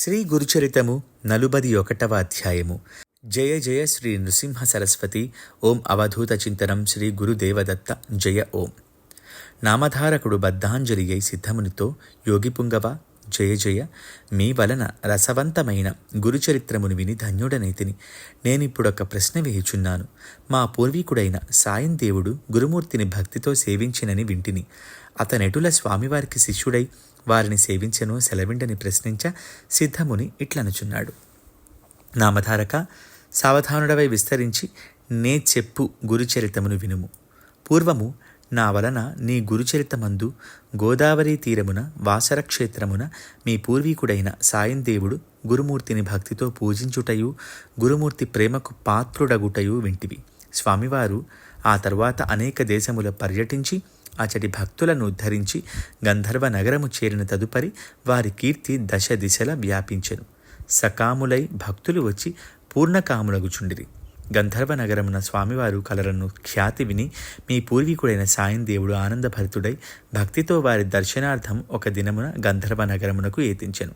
శ్రీ గురుచరితము నలుబది ఒకటవ అధ్యాయము. జయ జయ శ్రీ నృసింహ సరస్వతి ఓం అవధూత చింతనం శ్రీ గురుదేవదత్త జయ ఓం. నామధారకుడు బద్ధాంజలి అయి సిద్ధమునితో యోగిపుంగవ జయ జయ మీ వలన రసవంతమైన గురుచరిత్రమును విని ధన్యుడనైతిని నేనిప్పుడొక ప్రశ్న వేయుచున్నాను. మా పూర్వీకుడైన సాయం దేవుడు గురుమూర్తిని భక్తితో సేవించినని వింటిని. అతనెటుల స్వామివారికి శిష్యుడై వారిని సేవించను సెలవిండని ప్రశ్నించ సిద్ధముని ఇట్లనుచున్నాడు. నామధారక సావధానుడవై విస్తరించి నే చెప్పు గురుచరితమును వినుము. పూర్వము నా వలన నీ గురుచరితమందు గోదావరి తీరమున వాసర క్షేత్రమున మీ పూర్వీకుడైన సాయందేవుడు గురుమూర్తిని భక్తితో పూజించుటయు గురుమూర్తి ప్రేమకు పాత్రుడగుటయు వింటివి. స్వామివారు ఆ తర్వాత అనేక దేశముల పర్యటించి అచటి భక్తులను ఉద్ధరించి గంధర్వ నగరము చేరిన తదుపరి వారి కీర్తి దశ దిశల వ్యాపించెను. సకాములై భక్తులు వచ్చి పూర్ణకాములగుచుండిరి. గంధర్వ నగరమున స్వామివారు కలరను ఖ్యాతి విని మీ పూర్వీకుడైన సాయం దేవుడు ఆనందభరితుడై భక్తితో వారి దర్శనార్థం ఒక దినమున గంధర్వ నగరమునకు ఏతించెను.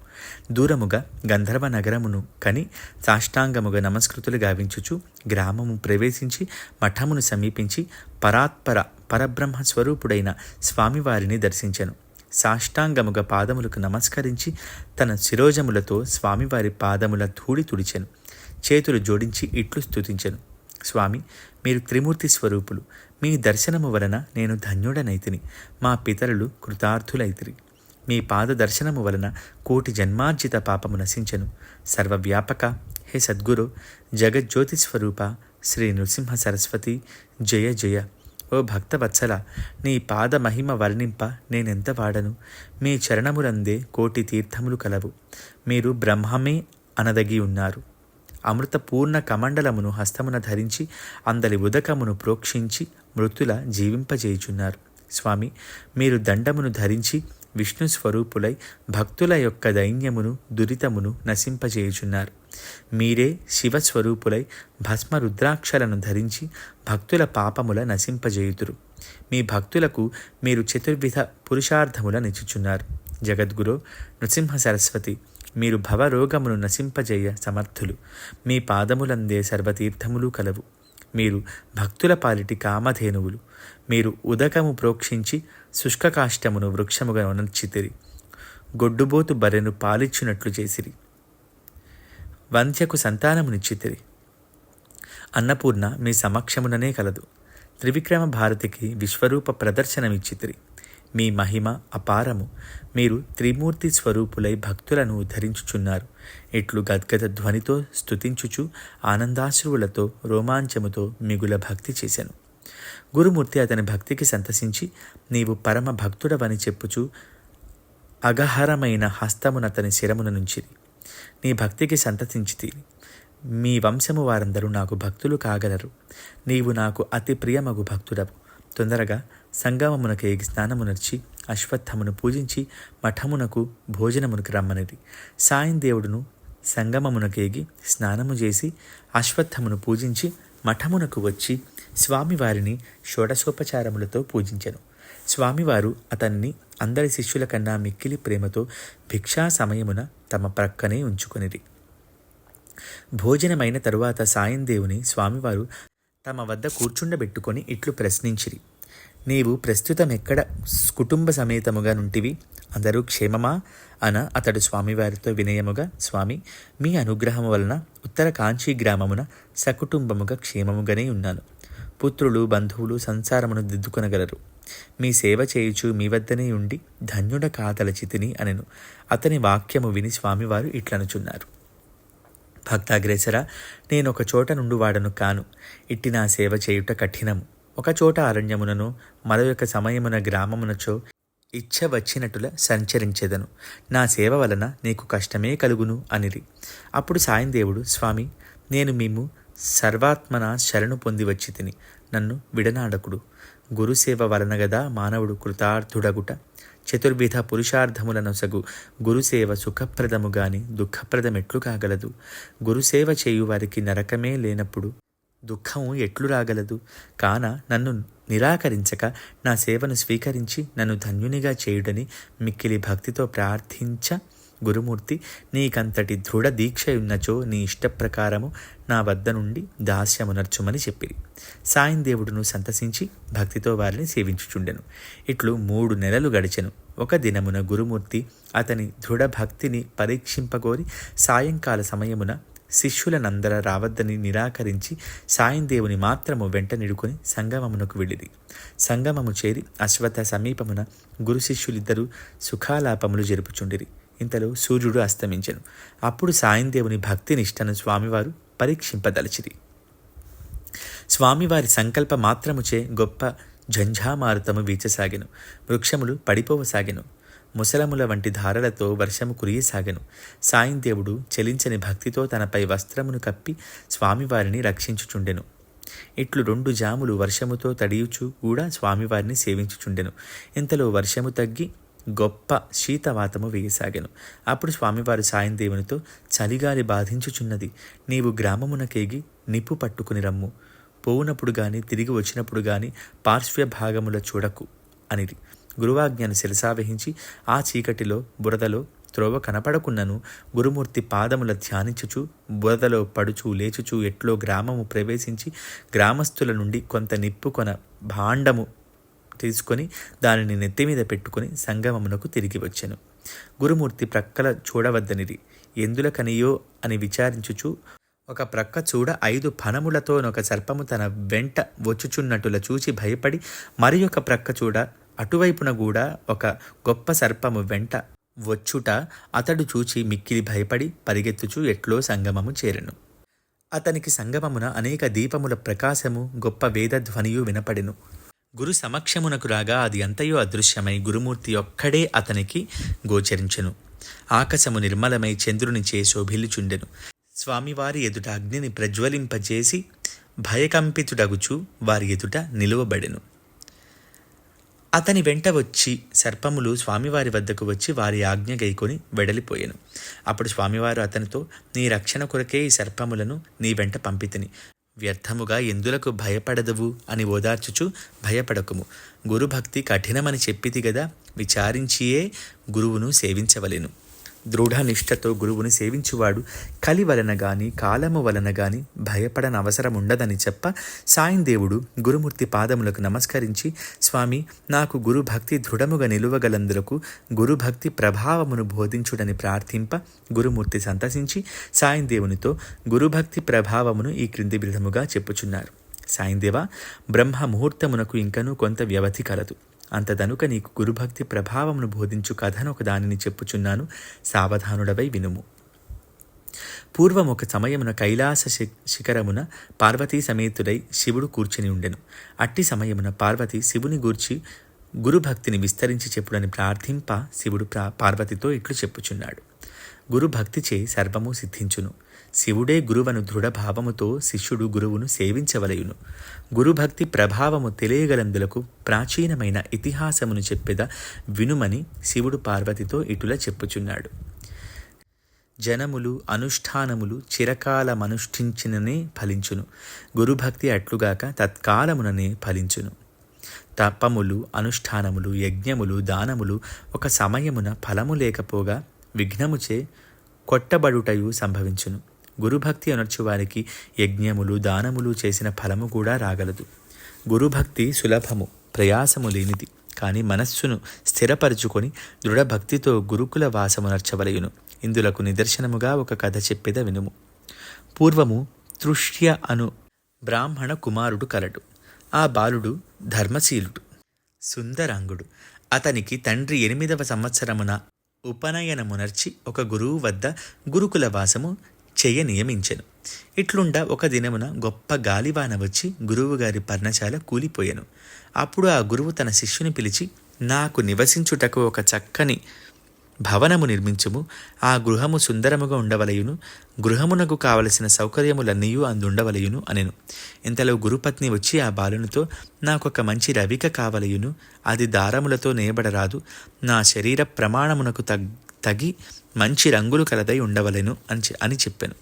దూరముగా గంధర్వ నగరమును కని సాష్టాంగముగా నమస్కృతులు గావించుచు గ్రామము ప్రవేశించి మఠమును సమీపించి పరాత్పర పరబ్రహ్మ స్వరూపుడైన స్వామివారిని దర్శించను. సాష్టాంగముగా పాదములకు నమస్కరించి తన శిరోజములతో స్వామివారి పాదముల ధూళి తుడిచెను. చేతులు జోడించి ఇట్లు స్తుతించెను. స్వామి మీరు త్రిమూర్తి స్వరూపులు. మీ దర్శనము వలన నేను ధన్యుడనైతిని. మా పితరులు కృతార్థులైతిరి. మీ పాద దర్శనము వలన కోటి జన్మార్జిత పాపము నశించెను. సర్వవ్యాపక హే సద్గురు జగజ్యోతి స్వరూప శ్రీ నృసింహ సరస్వతి జయ జయ. ఓ భక్తవత్సల నీ పాద మహిమ వర్ణింప నేనెంత వాడను? మీ చరణములందే కోటి తీర్థములు కలవు. మీరు బ్రహ్మమే అనదగి ఉన్నారు. అమృత పూర్ణ కమండలమును హస్తమున ధరించి అందలి ఉదకమును ప్రోక్షించి మృతుల జీవింపజేయుచున్నారు. స్వామి మీరు దండమును ధరించి విష్ణు స్వరూపులై భక్తుల యొక్క దైన్యమును దురితమును నశింపజేయుచున్నారు. మీరే శివస్వరూపులై భస్మ రుద్రాక్షలను ధరించి భక్తుల పాపముల నశింపజేయుతురు మీ భక్తులకు మీరు చతుర్విధ పురుషార్థముల నిచ్చుచున్నారు. జగద్గురు నృసింహ సరస్వతి మీరు భవరోగమును నశింపజేయ సమర్థులు. మీ పాదములందే సర్వతీర్థములు కలవు. మీరు భక్తుల పాలిటి కామధేనువులు. మీరు ఉదకము ప్రోక్షించి శుష్కకాష్టమును వృక్షముగా ఉనర్చితిరి గొడ్డుబోతు బర్రెను పాలిచ్చినట్లు చేసిరి. వంధ్యకు సంతానమునిచ్చితిరి. అన్నపూర్ణ మీ సమక్షముననే కలదు. త్రివిక్రమ భారతికి విశ్వరూప ప్రదర్శనమిచ్చితిరి. మీ మహిమ అపారము. మీరు త్రిమూర్తి స్వరూపులై భక్తులను ఉద్ధరించుచున్నారు ఇట్లు గద్గద ధ్వనితో స్తుతించుచు ఆనందాశ్రువులతో రోమాంచముతో మిగుల భక్తి చేశాను గురుమూర్తి అతని భక్తికి సంతసించి నీవు పరమ భక్తుడవని చెప్పుచు అగహరమైన హస్తమునతని శిరమున నుంచిది నీ భక్తికి సంతతించితి. మీ వంశము వారందరూ నాకు భక్తులు కాగలరు. నీవు నాకు అతి ప్రియమగు భక్తుడవు. తొందరగా సంగమమునకు ఎగి స్నానమునర్చి అశ్వత్థమును పూజించి మఠమునకు భోజనమునకు రమ్మనిది. సాయం దేవుడును సంగమమునకేగి స్నానము చేసి అశ్వత్థమును పూజించి మఠమునకు వచ్చి స్వామివారిని షోడశోపచారములతో పూజించెను. స్వామివారు అతన్ని అందరి శిష్యుల కన్నా మిక్కిలి ప్రేమతో భిక్షా సమయమున తమ ప్రక్కనే ఉంచుకునిది భోజనమైన తరువాత సాయం దేవుని స్వామివారు తమ వద్ద కూర్చుండబెట్టుకొని ఇట్లు ప్రశ్నించిరి. నీవు ప్రస్తుతం ఎక్కడ కుటుంబ సమేతముగా నుంటివి? అందరూ క్షేమమా? అన అతడు స్వామివారితో వినయముగా స్వామి మీ అనుగ్రహము వలన ఉత్తర కాంచీ గ్రామమున సకుటుంబముగా క్షేమముగానే ఉన్నాను. పుత్రులు బంధువులు సంసారమును దిద్దుకొనగలరు. మీ సేవ చేయుచు మీ వద్దనే ఉండి ధన్యుడ కాతలచితిని అనెను. అతని వాక్యము విని స్వామివారు ఇట్లనుచున్నారు. భక్తాగ్రేసర నేను ఒక చోట నుండి వాడను కాను. ఇట్టి నా సేవ చేయుట కఠినము. ఒక చోట అరణ్యమునను మరొక సమయమున గ్రామమునచో ఇచ్చ వచ్చినట్టుల సంచరించెదను. నా సేవ వలన నీకు కష్టమే కలుగును అనిరి. అప్పుడు సాయం దేవుడు స్వామి నేను మేము సర్వాత్మన శరణు పొంది వచ్చి తిని నన్ను విడనాడకుడు. గురుసేవ వలన గదా మానవుడు కృతార్థుడగుట. చతుర్విధ పురుషార్థములనొసగు గురుసేవ సుఖప్రదము గాని దుఃఖప్రదమెట్లు కాగలదు. గురుసేవ చేయు వారికి నరకమే లేనప్పుడు దుఃఖం ఎట్లు రాగలదు? కాన నన్ను నిరాకరించక నా సేవను స్వీకరించి నన్ను ధన్యునిగా చేయుడని మిక్కిలి భక్తితో ప్రార్థించ గురుమూర్తి నీకంతటి దృఢ దీక్ష ఉన్నచో నీ ఇష్టప్రకారము నా వద్ద నుండి దాస్యమునర్చుమని చెప్పిరి. సాయం దేవుడును సంతసించి భక్తితో వారిని సేవించుచుండెను. ఇట్లు మూడు నెలలు గడిచెను. ఒక దినమున గురుమూర్తి అతని దృఢ భక్తిని పరీక్షింపగోరి సాయంకాల సమయమున శిష్యులనందర రావద్దని నిరాకరించి సాయం దేవుని మాత్రము వెంట నిడుకొని సంగమమునకు వెళ్ళిరి. సంగమము చేరి అశ్వథ సమీపమున గురు శిష్యులిద్దరూ సుఖాలాపములు జరుపుచుండిరి. ఇంతలో సూర్యుడు అస్తమించెను. అప్పుడు సాయందేవుని భక్తి నిష్టను స్వామివారు పరీక్షింపదలచిరి. స్వామివారి సంకల్ప మాత్రముచే గొప్ప జంఝామారుతము వీచసాగెను. వృక్షములు పడిపోవసాగెను. ముసలముల వంటి ధారలతో వర్షము కురియసాగెను. సాయందేవుడు చెలించని భక్తితో తనపై వస్త్రమును కప్పి స్వామివారిని రక్షించుచుండెను. ఇట్లు రెండు జాములు వర్షముతో తడియుచు కూడా స్వామివారిని సేవించుచుండెను. ఇంతలో వర్షము తగ్గి గొప్ప శీతవాతము వేయసాగాను. అప్పుడు స్వామివారు సాయం దేవునితో చలిగాలి బాధించుచున్నది. నీవు గ్రామమునకేగి నిప్పు పట్టుకుని రమ్ము. పోవునప్పుడు గాని తిరిగి వచ్చినప్పుడు గాని పార్శ్వ భాగముల చూడకు అనిది గురువాజ్ఞను శిరసావహించి ఆ చీకటిలో బురదలో త్రోవ కనపడకున్నను గురుమూర్తి పాదముల ధ్యానించుచు బురదలో పడుచు లేచుచు ఎట్లో గ్రామము ప్రవేశించి గ్రామస్తుల నుండి కొంత నిప్పుకొన భాండము తీసుకొని దానిని నెత్తి మీద పెట్టుకుని సంగమమునకు తిరిగి వచ్చాను. గురుమూర్తి ప్రక్కల చూడవద్దనిది ఎందులకనియో అని విచారించుచు ఒక ప్రక్క చూడ ఐదు ఫణములతోనొక సర్పము తన వెంట వచ్చుచున్నట్టుల చూచి భయపడి మరి ఒక ప్రక్క చూడ అటువైపున కూడా ఒక గొప్ప సర్పము వెంట వచ్చుట అతడు చూచి మిక్కిలి భయపడి పరిగెత్తుచు ఎట్లో సంగమము చేరెను. అతనికి సంగమమున అనేక దీపముల ప్రకాశము గొప్ప వేదధ్వనియు వినపడెను. గురు సమక్షమునకు రాగా అది అంతయో అదృశ్యమై గురుమూర్తి ఒక్కడే అతనికి గోచరించెను. ఆకాశము నిర్మలమై చంద్రుని చే శోభిల్లుచుండెను స్వామివారి ఎదుట అగ్నిని ప్రజ్వలింపజేసి భయకంపితుడగుచు వారి ఎదుట నిలువబడెను. అతని వెంట వచ్చి సర్పములు స్వామివారి వద్దకు వచ్చి వారి ఆజ్ఞ గైకొని వెడలిపోయాను. అప్పుడు స్వామివారు అతనితో నీ రక్షణ కొరకే ఈ సర్పములను నీ వెంట పంపితిని. వ్యర్థముగా ఎందులకు భయపడదువు అని ఓదార్చుచు భయపడకుము. గురుభక్తి కఠినమని చెప్పితి గదా విచారించియే గురువును సేవించవలెను. దృఢ నిష్ఠతో గురువుని సేవించువాడు. కలి వలన గాని కాలము వలన గాని ఉండదని చెప్ప సాయందేవుడు గురుమూర్తి పాదములకు నమస్కరించి స్వామి నాకు గురుభక్తి దృఢముగా నిలువగలందులకు గురుభక్తి ప్రభావమును బోధించుడని ప్రార్థింప గురుమూర్తి సంతసించి సాయందేవునితో గురుభక్తి ప్రభావమును ఈ క్రింది విధముగా చెప్పుచున్నారు. సాయందేవ బ్రహ్మ ముహూర్తమునకు ఇంకనూ కొంత వ్యవధి కలదు. అంతదనుక నీకు గురుభక్తి ప్రభావమును బోధించు కథను ఒక దానిని చెప్పుచున్నాను. సావధానుడవై వినుము. పూర్వం ఒక సమయమున కైలాస శిఖరమున పార్వతీ సమేతుడై శివుడు కూర్చుని ఉండెను. అట్టి సమయమున పార్వతి శివుని గూర్చి గురుభక్తిని విస్తరించి చెప్పుడని ప్రార్థింప శివుడు పార్వతితో ఇట్లు చెప్పుచున్నాడు. గురుభక్తిచే సర్వము సిద్ధించును. శివుడే గురువను దృఢభావముతో శిష్యుడు గురువును సేవించవలయును. గురుభక్తి ప్రభావము తెలియగలందులకు ప్రాచీనమైన ఇతిహాసమును చెప్పెద వినుమని శివుడు పార్వతితో ఇటుల చెప్పుచున్నాడు. జనములు అనుష్ఠానములు చిరకాలమనుష్ఠించిననే ఫలించును. గురుభక్తి అట్లుగాక తత్కాలముననే ఫలించును. తపములు అనుష్ఠానములు యజ్ఞములు దానములు ఒక సమయమున ఫలము లేకపోగా విఘ్నముచే కొట్టబడుటయు సంభవించును. గురుభక్తి అనర్చువారికి యజ్ఞములు దానములు చేసిన ఫలము కూడా రాగలదు. గురుభక్తి సులభము ప్రయాసము లేనిది. కానీ మనస్సును స్థిరపరుచుకొని దృఢభక్తితో గురుకుల వాసమునర్చవలయును. ఇందులకు నిదర్శనముగా ఒక కథ చెప్పేద వినుము. పూర్వము తృష్య అను బ్రాహ్మణ కుమారుడు కలడు. ఆ బాలుడు ధర్మశీలుడు సుందరాంగుడు. అతనికి తండ్రి ఎనిమిదవ సంవత్సరమున ఉపనయనమునర్చి ఒక గురువు వద్ద గురుకుల వాసము చెయ్య నియమించెను. ఇట్లుండ ఒక దినమున గొప్ప గాలివాన వచ్చి గురువుగారి పర్ణశాల కూలిపోయాను. అప్పుడు ఆ గురువు తన శిష్యుని పిలిచి నాకు నివసించుటకు ఒక చక్కని భవనము నిర్మించుము. ఆ గృహము సుందరముగా ఉండవలయును. గృహమునకు కావలసిన సౌకర్యములన్నీయూ అందుండవలయును అనెను. ఇంతలో గురుపత్ని వచ్చి ఆ బాలునితో నాకొక మంచి రవిక కావలయును. అది దారములతో నేయబడరాదు. నా శరీర ప్రమాణమునకు తగ్ తగి మంచి రంగులు కలదై ఉండవలెను అని అని చెప్పాను.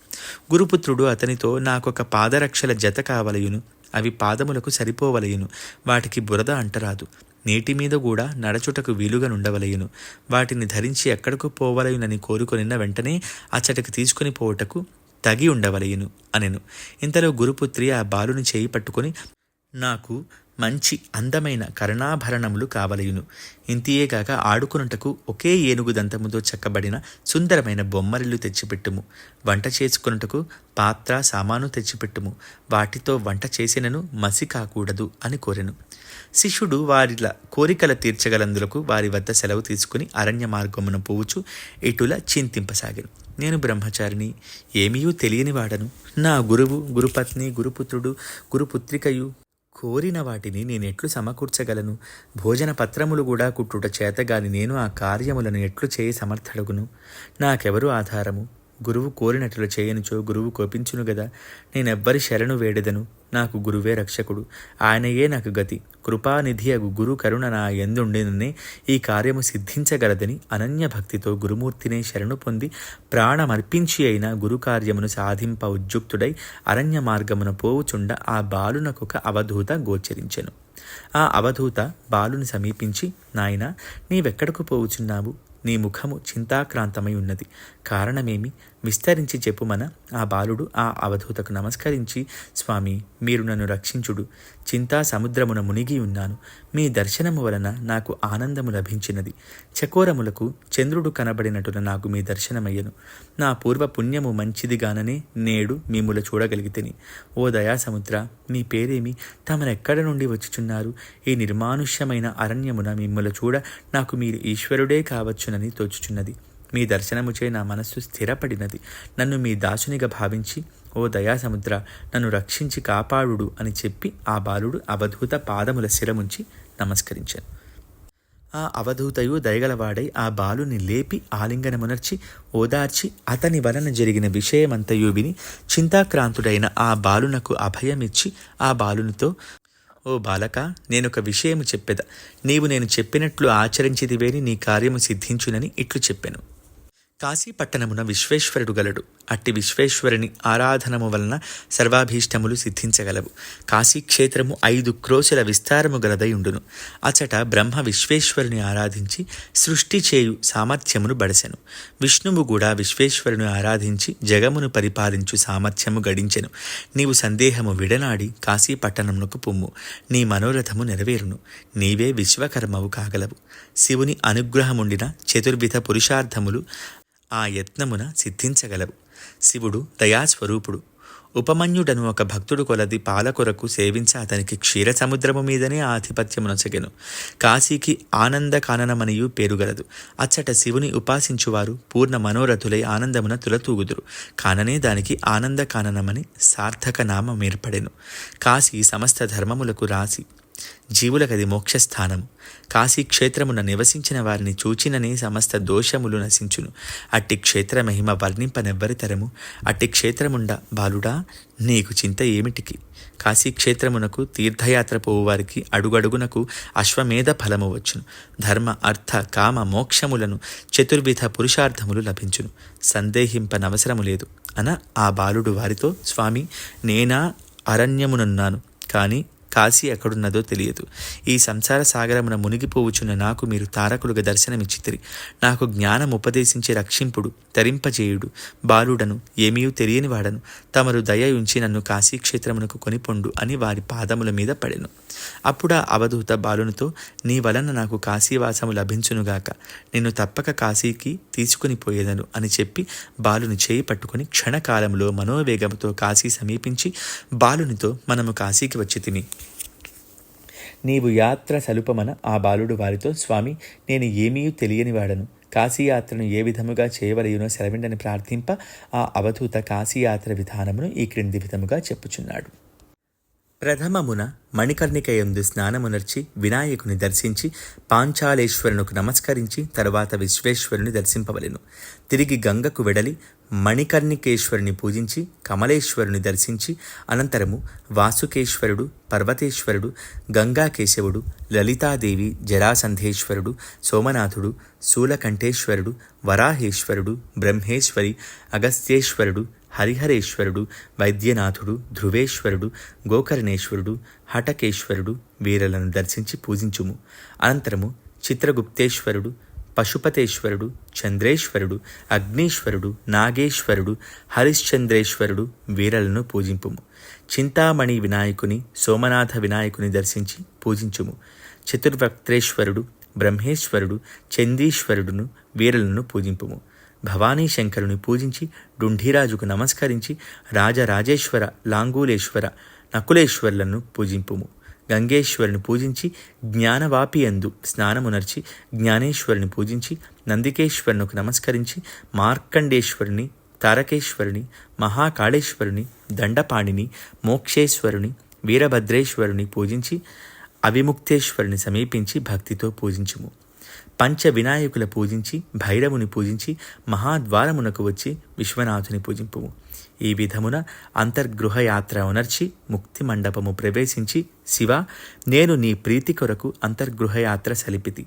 గురుపుత్రుడు అతనితో నాకొక పాదరక్షల జత కావలయును అవి పాదములకు సరిపోవలయును వాటికి బురద అంటరాదు. నీటి మీద కూడా నడచుటకు వీలుగా నుండవలయును వాటిని ధరించి ఎక్కడకు పోవలయునని కోరుకొనిన వెంటనే అచ్చటకు తీసుకుని పోవుటకు తగి ఉండవలయును అనెను. ఇంతలో గురుపుత్రి ఆ బాలుని చేయి పట్టుకొని నాకు మంచి అందమైన కరుణాభరణములు కావలయును. ఇంతియేగాక ఆడుకునుటకు ఒకే ఏనుగు దంతముతో చెక్కబడిన సుందరమైన బొమ్మరిల్లు తెచ్చిపెట్టుము. వంట చేసుకున్నటకు పాత్ర సామాను తెచ్చిపెట్టుము. వాటితో వంట చేసినను మసి కాకూడదు అని కోరెను. శిష్యుడు వారిల కోరికల తీర్చగలందులకు వారి వద్ద సెలవు తీసుకుని అరణ్య మార్గమున పోవచ్చు ఇటుల చింతింపసాగాను. నేను బ్రహ్మచారిని ఏమీయూ తెలియని వాడను నా గురువు గురుపత్ని గురుపుత్రుడు గురుపుత్రికయు కోరిన వాటిని నేనెట్లు సమకూర్చగలను? భోజన పత్రములు కూడా కుట్టుట చేతగాని నేను ఆ కార్యములను ఎట్లు చేయి సమర్థడుగును? నాకెవరు ఆధారము? గురువు కోరినట్లు చేయనుచో గురువు కోపించును గదా? నేనెవ్వరి శరణు వేడెదను? నాకు గురువే రక్షకుడు. ఆయనయే నాకు గతి. కృపానిధి అగు గురు కరుణ నా ఎందుండిననే ఈ కార్యము సిద్ధించగలదని అనన్య భక్తితో గురుమూర్తినే శరణు పొంది ప్రాణమర్పించి అయిన గురు కార్యమును సాధింప ఉద్యుక్తుడై అరణ్య మార్గమున పోవుచుండ ఆ బాలునకొక అవధూత గోచరించెను. ఆ అవధూత బాలుని సమీపించి నాయన నీవెక్కడకు పోవుచున్నావు? నీ ముఖము చింతాక్రాంతమై ఉన్నది. కారణమేమి? విస్తరించి చెప్పుమన ఆ బాలుడు ఆ అవధూతకు నమస్కరించి స్వామి మీరు నన్ను రక్షించుడు. చింతా సముద్రమున మునిగి ఉన్నాను. మీ దర్శనము వలన నాకు ఆనందము లభించినది. చకోరములకు చంద్రుడు కనబడినటున నాకు మీ దర్శనమయ్యను. నా పూర్వ పుణ్యము మంచిదిగాననే నేడు మిమ్ముల చూడగలిగితేని. ఓ దయాసముద్ర మీ పేరేమి? తమరెక్కడ నుండి వచ్చుచున్నారు? ఈ నిర్మానుష్యమైన అరణ్యమున మిమ్ముల చూడ నాకు మీరు ఈశ్వరుడే కావచ్చునని తోచుచున్నది. మీ దర్శనముచే నా మనస్సు స్థిరపడినది. నన్ను మీ దాసునిగా భావించి ఓ దయాసముద్ర నన్ను రక్షించి కాపాడుడు అని చెప్పి ఆ బాలుడు అవధూత పాదముల శిరముంచి నమస్కరించాను. ఆ అవధూతయు దయగలవాడై ఆ బాలుని లేపి ఆలింగనమునర్చి ఓదార్చి అతని వలన జరిగిన విషయమంతయు విని చింతాక్రాంతుడైన ఆ బాలునకు అభయమిచ్చి ఆ బాలునితో ఓ బాలక నేనొక విషయము చెప్పెద. నీవు నేను చెప్పినట్లు ఆచరించిదివేని నీ కార్యము సిద్ధించునని ఇట్లు చెప్పాను. కాశీపట్టణమున విశ్వేశ్వరుడు గలడు. అట్టి విశ్వేశ్వరుని ఆరాధనము వలన సర్వాభీష్టములు సిద్ధించగలవు. కాశీక్షేత్రము ఐదు క్రోశల విస్తారము గలదై ఉండును అచట బ్రహ్మ విశ్వేశ్వరుని ఆరాధించి సృష్టి చేయు సామర్థ్యమును బడసెను. విష్ణువు కూడా విశ్వేశ్వరుని ఆరాధించి జగమును పరిపాలించు సామర్థ్యము గడించెను. నీవు సందేహము విడనాడి కాశీపట్టణమునకు పొమ్ము. నీ మనోరథము నెరవేరును. నీవే విశ్వకర్మవు కాగలవు. శివుని అనుగ్రహముండిన చతుర్విధ పురుషార్థములు ఆ యత్నమున సిద్ధించగలవు. శివుడు దయాస్వరూపుడు. ఉపమన్యుడను ఒక భక్తుడు కొలది పాలకొరకు సేవించి అతనికి క్షీర సముద్రము మీదనే ఆధిపత్యమునొసగెను కాశీకి ఆనంద కాననమనియు పేరుగలదు. అచ్చట శివుని ఉపాసించువారు పూర్ణ మనోరథులై ఆనందమున తులతూగుదురు. కాననే దానికి ఆనంద కాననమని సార్థక నామం ఏర్పడెను. కాశీ సమస్త ధర్మములకు రాసి జీవులకది మోక్షస్థానం. కాశీక్షేత్రమున నివసించిన వారిని చూచిననే సమస్త దోషములు నశించును. అట్టి క్షేత్ర మహిమ వర్ణింపనెవ్వరితరము? అట్టి క్షేత్రముండ బాలుడా నీకు చింత ఏమిటికి? కాశీక్షేత్రమునకు తీర్థయాత్ర పోవువారికి అడుగడుగునకు అశ్వమేధ ఫలము వచ్చును. ధర్మ అర్థ కామ మోక్షములను చతుర్విధ పురుషార్థములు లభించును. సందేహింపనవసరము లేదు. అన ఆ బాలుడు వారితో స్వామి నేనా అరణ్యమునున్నాను. కానీ కాశీ ఎక్కడున్నదో తెలియదు. ఈ సంసార సాగరమున మునిగిపోవుచున్న నాకు మీరు తారకులుగా దర్శనమిచ్చితిరి. నాకు జ్ఞానం ఉపదేశించి రక్షింపుడు తరింపజేయుడు బాలుడను ఏమీయూ తెలియని వాడను తమరు దయ ఉంచి నన్ను కాశీక్షేత్రమునకు కొనిపొండు అని వారి పాదముల మీద పడెను. అప్పుడా అవధూత బాలునితో నీ వలన నాకు కాశీవాసము లభించునుగాక నిన్ను తప్పక కాశీకి తీసుకుని పోయేదను అని చెప్పి బాలుని చేయి పట్టుకుని క్షణకాలంలో మనోవేగంతో కాశీ సమీపించి బాలునితో మనము కాశీకి వచ్చి తిని నీవు యాత్ర సలుపమన ఆ బాలుడు వారితో స్వామి నేను ఏమీ తెలియనివాడను కాశీయాత్రను ఏ విధముగా చేయవలయునో సెలవిండని ప్రార్థింప ఆ అవధూత కాశీయాత్ర విధానమును ఈ క్రింది విధముగా చెప్పుచున్నాడు. ప్రథమమున మణికర్ణికయందు స్నానమునర్చి వినాయకుని దర్శించి పాంచాలేశ్వరునకు నమస్కరించి తరువాత విశ్వేశ్వరుని దర్శింపవలెను. తిరిగి గంగకు వెడలి మణికర్ణికేశ్వరుని పూజించి కమలేశ్వరుని దర్శించి అనంతరము వాసుకేశ్వరుడు పర్వతేశ్వరుడు గంగాకేశవుడు లలితాదేవి జరాసంధేశ్వరుడు సోమనాథుడు శూలకంఠేశ్వరుడు వరాహేశ్వరుడు బ్రహ్మేశ్వరి అగస్త్యేశ్వరుడు హరిహరేశ్వరుడు వైద్యనాథుడు ధ్రువేశ్వరుడు గోకర్ణేశ్వరుడు హటకేశ్వరుడు వీరలను దర్శించి పూజించుము. అనంతరము చిత్రగుప్తేశ్వరుడు పశుపతేశ్వరుడు చంద్రేశ్వరుడు అగ్నీశ్వరుడు నాగేశ్వరుడు హరిశ్చంద్రేశ్వరుడు వీరలను పూజింపుము. చింతామణి వినాయకుని సోమనాథ వినాయకుని దర్శించి పూజించుము. చతుర్వక్త్రేశ్వరుడు బ్రహ్మేశ్వరుడు చందీశ్వరుడును వీరలను పూజింపుము. భవానీ శంకరుని పూజించి డుంఢీరాజుకు నమస్కరించి రాజరాజేశ్వర లాంగూలేశ్వర నకులేశ్వరులను పూజింపుము. గంగేశ్వరుని పూజించి జ్ఞానవాపి అందు స్నానమునర్చి జ్ఞానేశ్వరుని పూజించి నందికేశ్వరునికి నమస్కరించి మార్కండేశ్వరుని తారకేశ్వరుని మహాకాళేశ్వరుని దండపాణిని మోక్షేశ్వరుని వీరభద్రేశ్వరుని పూజించి అవిముక్తేశ్వరుని సమీపించి భక్తితో పూజించుము. పంచ వినాయకుల పూజించి భైరవుని పూజించి మహాద్వారమునకు వచ్చి విశ్వనాథుని పూజింపుము. ఈ విధమున అంతర్గృహయాత్ర ఉనర్చి ముక్తి మండపము ప్రవేశించి శివ నేను నీ ప్రీతి కొరకు అంతర్గృహయాత్ర సలిపితి.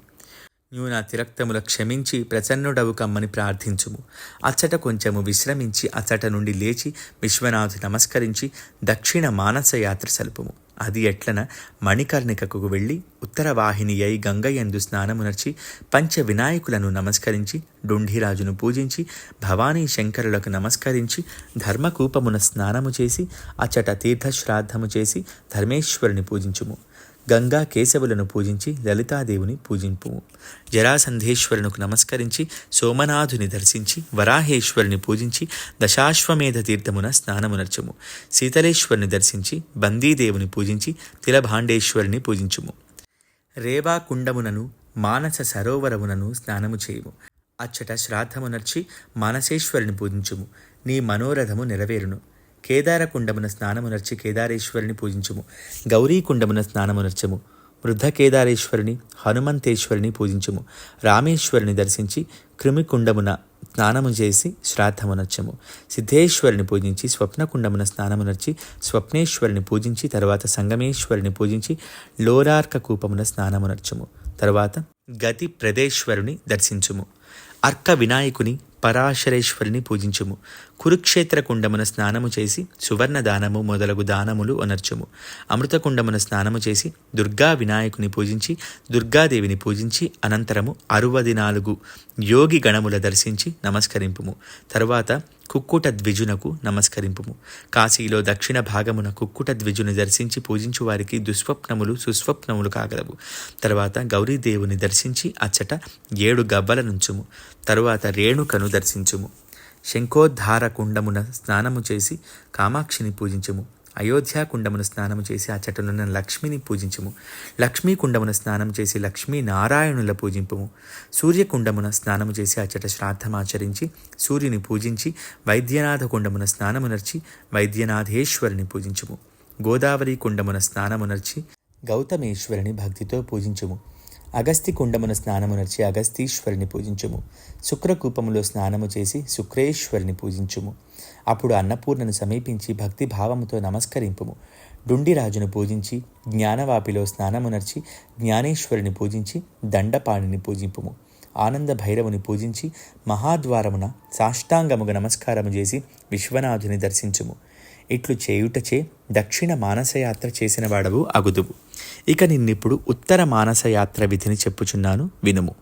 నీవు నా తిరక్తముల క్షమించి ప్రసన్నుడవు కమ్మని ప్రార్థించుము. అచ్చట కొంచెము విశ్రమించి అచ్చట నుండి లేచి విశ్వనాథు నమస్కరించి దక్షిణ మానస యాత్ర సలుపుము. అది ఎట్లన? మణికర్ణికకు వెళ్ళి ఉత్తరవాహిని అయి గంగయ్యందు స్నానమునర్చి పంచ వినాయకులను నమస్కరించి డుంఢిరాజును పూజించి భవానీ శంకరులకు నమస్కరించి ధర్మకూపమున స్నానము చేసి అచ్చట తీర్థశ్రాద్ధము చేసి ధర్మేశ్వరుని పూజించుము. గంగా కేశవులను పూజించి లలితాదేవుని పూజింపుము జరాసంధేశ్వరునికి నమస్కరించి సోమనాథుని దర్శించి వరాహేశ్వరుని పూజించి దశాశ్వమేధ తీర్థమున స్నానమునర్చము. శీతలేశ్వరుని దర్శించి బందీదేవుని పూజించి తిలభాండేశ్వరుని పూజించుము. రేవా కుండమునను మానస సరోవరమునను స్నానము చేయుము. అచ్చట శ్రాద్ధమునర్చి మానసేశ్వరుని పూజించుము. నీ మనోరథము నెరవేరును. కేదారకుండమున స్నానమునర్చి కేదారేశ్వరిని పూజించుము. గౌరీకుండమున స్నానమునర్చము. వృద్ధ కేదారేశ్వరిని హనుమంతేశ్వరిని పూజించుము. రామేశ్వరిని దర్శించి కృమికుండమున స్నానము చేసి శ్రాద్ధమునర్చము. సిద్ధేశ్వరిని పూజించి స్వప్నకుండమున స్నానమునర్చి స్వప్నేశ్వరిని పూజించి తర్వాత సంగమేశ్వరిని పూజించి లోరార్క కూపమున స్నానమునర్చము. తర్వాత గతి ప్రదేశ్వరుని దర్శించుము. అర్క వినాయకుని పరాశరేశ్వరిని పూజించుము. కురుక్షేత్ర కుండమున స్నానము చేసి సువర్ణ దానము మొదలగు దానములు అనర్చుము. అమృతకుండమున స్నానము చేసి దుర్గా వినాయకుని పూజించి దుర్గాదేవిని పూజించి అనంతరము అరవది నాలుగు యోగి గణముల దర్శించి నమస్కరింపుము. తరువాత కుక్కుట ద్విజునకు నమస్కరింపుము. కాశీలో దక్షిణ భాగమున కుక్కుట ద్విజుని దర్శించి పూజించు వారికి దుస్వప్నములు సుస్వప్నములు కాగలవు. తర్వాత గౌరీదేవుని దర్శించి అచ్చట ఏడు గవ్వల నుంచుము. తరువాత రేణుకను దర్శించుము. శంఖోద్ధార కుండమున స్నానము చేసి కామాక్షిని పూజించుము. అయోధ్యాకుండమును స్నానము చేసి ఆ చెట్టునున్న లక్ష్మిని పూజించుము. లక్ష్మీ కుండమున స్నానం చేసి లక్ష్మీ నారాయణుల పూజింపుము. సూర్యకుండమున స్నానము చేసి ఆ చెట శ్రాద్ధమాచరించి సూర్యుని పూజించి వైద్యనాథ కుండమున స్నానమునర్చి వైద్యనాథేశ్వరుని పూజించుము. గోదావరి కుండమున స్నానమునర్చి గౌతమేశ్వరిని భక్తితో పూజించుము. అగస్తి కుండమున స్నానమునర్చి అగస్తీశ్వరుని పూజించుము. శుక్రకూపములో స్నానము చేసి శుక్రేశ్వరిని పూజించుము. అప్పుడు అన్నపూర్ణను సమీపించి భక్తి భావముతో నమస్కరింపుము. డుండిరాజును పూజించి జ్ఞానవాపిలో స్నానమునర్చి జ్ఞానేశ్వరుని పూజించి దండపాణిని పూజింపుము. ఆనంద భైరవుని పూజించి మహాద్వారమున సాష్టాంగముగా నమస్కారము చేసి విశ్వనాథుని దర్శించుము. ఇట్లు చేయుటచే దక్షిణ మానసయాత్ర చేసిన వాడవు అగుదువు. ఇక నిన్నిప్పుడు ఉత్తర మానసయాత్ర విధిని చెప్పుచున్నాను వినుము.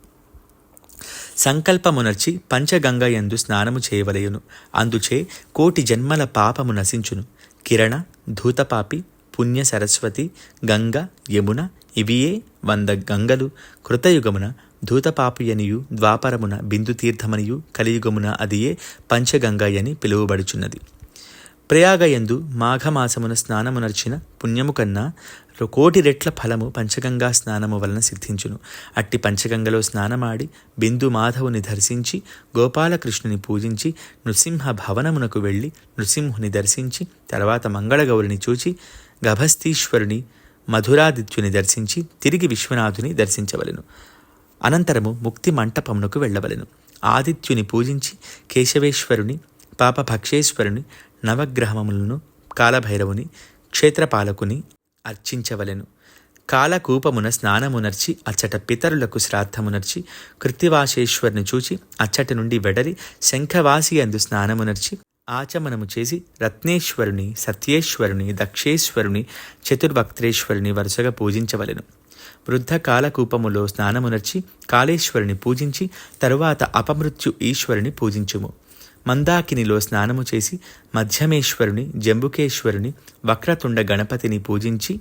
సంకల్పమునర్చి పంచగంగయందు స్నానము చేయవలయును. అందుచే కోటి జన్మల పాపము నశించును. కిరణ ధూతపాపి పుణ్య సరస్వతి గంగ యమున ఇవియే వంద గంగలు కృతయుగమున ధూతపాపియనియు ద్వాపరమున బిందుతీర్థమనియు కలియుగమున అదియే పంచగంగయని పిలువబడుచున్నది. ప్రయాగయందు మాఘమాసమున స్నానమునర్చిన పుణ్యము కన్నా కోటి రెట్ల ఫలము పంచగంగా స్నానము వలన సిద్ధించును. అట్టి పంచగంగలో స్నానమాడి బిందు మాధవుని దర్శించి గోపాలకృష్ణుని పూజించి నృసింహ భవనమునకు వెళ్ళి నృసింహుని దర్శించి తర్వాత మంగళగౌరిని చూచి గభస్తీశ్వరుని మధురాదిత్యుని దర్శించి తిరిగి విశ్వనాథుని దర్శించవలెను. అనంతరము ముక్తి మంటపమునకు వెళ్ళవలెను. ఆదిత్యుని పూజించి కేశవేశ్వరుని పాపభక్షేశ్వరుని నవగ్రహములను కాలభైరవుని క్షేత్రపాలకుని అర్చించవలెను. కాలకూపమున స్నానమునర్చి అచ్చట పితరులకు శ్రాద్ధమునర్చి కృత్తివాసేశ్వరుని చూచి అచ్చటి నుండి వెడరి శంఖవాసి అందు స్నానమునర్చి ఆచమనము చేసి రత్నేశ్వరుని సత్యేశ్వరుని దక్షేశ్వరుని చతుర్వక్త్రేశ్వరుని వరుసగా పూజించవలెను. వృద్ధ కాలకూపములో స్నానమునర్చి కాళేశ్వరుని పూజించి తరువాత అపమృత్యు ఈశ్వరుని పూజించుము. మందాకినిలో స్నానము చేసి మధ్యమేశ్వరుని జంబుకేశ్వరుని వక్రతుండ గణపతిని పూజించి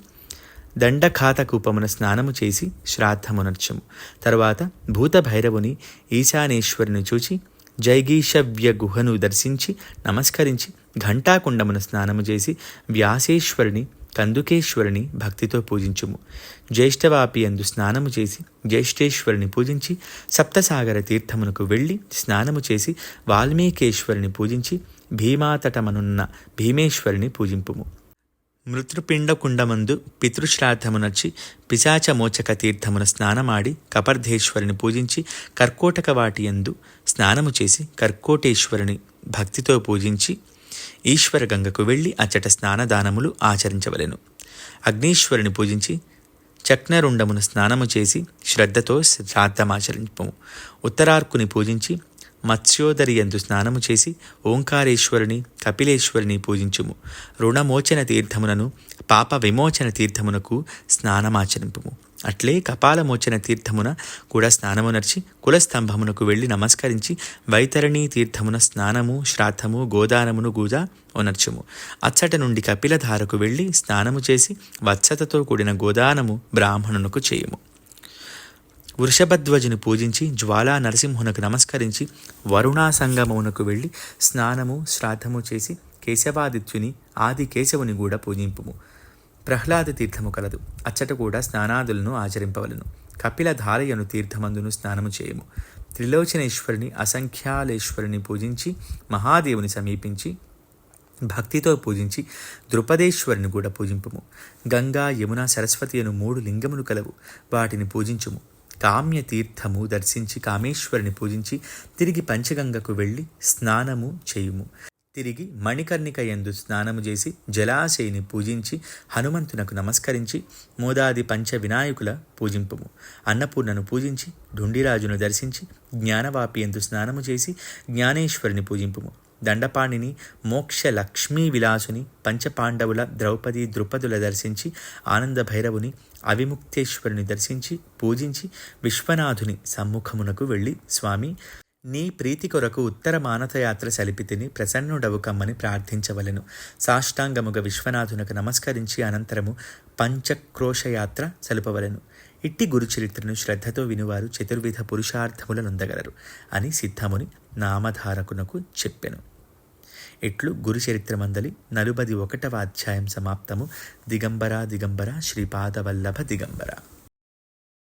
దండఖాతకూపమున స్నానము చేసి శ్రాద్ధమునర్చము. తరువాత భూతభైరవుని ఈశానేశ్వరుని చూచి జైగీషవ్య గుహను దర్శించి నమస్కరించి ఘంటాకుండమున స్నానము చేసి వ్యాసేశ్వరుని కందుకేశ్వరుని భక్తితో పూజించుము. జ్యేష్ఠవాపి అందు స్నానము చేసి జ్యేష్ఠేశ్వరుని పూజించి సప్తసాగర తీర్థమునకు వెళ్ళి స్నానము చేసి వాల్మీకేశ్వరుని పూజించి భీమాతటమనున్న భీమేశ్వరుని పూజింపుము. మృతృపిండకుండమందు పితృశ్రాద్ధమునర్చి పిశాచమోచక తీర్థమున స్నానమాడి కపర్ధేశ్వరుని పూజించి కర్కోటక వాటియందు స్నానము చేసి కర్కోటేశ్వరుని భక్తితో పూజించి ఈశ్వర గంగకు వెళ్ళి అచ్చట స్నానదానములు ఆచరించవలెను. అగ్నీశ్వరుని పూజించి చక్నరుండమును స్నానము చేసి శ్రద్ధతో శ్రాద్ధమాచరింపము. ఉత్తరార్కుని పూజించి మత్స్యోదరి ఎందు స్నానము చేసి ఓంకారేశ్వరుని కపిలేశ్వరుని పూజించుము. రుణమోచన తీర్థమునను పాప విమోచన తీర్థమునకు స్నానమాచరింపుము. అట్లే కపాలమోచన తీర్థమున కూడా స్నానమునర్చి కులస్తంభమునకు వెళ్ళి నమస్కరించి వైతరణీ తీర్థమున స్నానము శ్రాద్ధము గోదానమును గూదా ఒనర్చుము అచ్చట నుండి కపిలధారకు వెళ్ళి స్నానము చేసి వత్సతతో కూడిన గోదానము బ్రాహ్మణునకు చేయుము. వృషభధ్వజుని పూజించి జ్వాలా నరసింహునకు నమస్కరించి వరుణాసంగమునకు వెళ్ళి స్నానము శ్రాద్ధము చేసి కేశవాదిత్యుని ఆది కేశవుని కూడా పూజింపుము. ప్రహ్లాద తీర్థము కలదు. అచ్చట కూడా స్నానాదులను ఆచరింపవలను. కపిల ధారయను తీర్థమందును స్నానము చేయము. త్రిలోచనేశ్వరుని అసంఖ్యాలేశ్వరుని పూజించి మహాదేవుని సమీపించి భక్తితో పూజించి ద్రుపదేశ్వరుని కూడా పూజింపుము. గంగా యమున సరస్వతి అను మూడు లింగములు కలవు. వాటిని పూజించుము. కామ్య తీర్థము దర్శించి కామేశ్వరుని పూజించి తిరిగి పంచగంగకు వెళ్ళి స్నానము చేయుము. తిరిగి మణికర్ణిక ఎందు స్నానము చేసి జలాశయిని పూజించి హనుమంతునకు నమస్కరించి మోదాది పంచ వినాయకుల పూజింపుము. అన్నపూర్ణను పూజించి ఢుండిరాజును దర్శించి జ్ఞానవాపి ఎందు స్నానము చేసి జ్ఞానేశ్వరుని పూజింపుము. దండపాణిని మోక్ష లక్ష్మీ విలాసుని పంచపాండవుల ద్రౌపది ద్రుపదుల దర్శించి ఆనంద భైరవుని అవిముక్తేశ్వరుని దర్శించి పూజించి విశ్వనాథుని సమ్ముఖమునకు వెళ్ళి స్వామి నీ ప్రీతి కొరకు ఉత్తర మానతయాత్ర సలిపితిని ప్రసన్నుడవు కమ్మని ప్రార్థించవలెను. సాష్టాంగముగ విశ్వనాథునకు నమస్కరించి అనంతరము పంచక్రోషయాత్ర సలుపవలెను. ఇట్టి గురుచరిత్రను శ్రద్ధతో వినువారు చతుర్విధ పురుషార్థములనొందగలరు అని సిద్ధముని నామధారకునకు చెప్పెను. ఇట్లు గురుచరిత్రమందలి నలుబది ఒకటవ అధ్యాయం సమాప్తము. దిగంబర దిగంబర శ్రీపాదవల్లభ దిగంబర.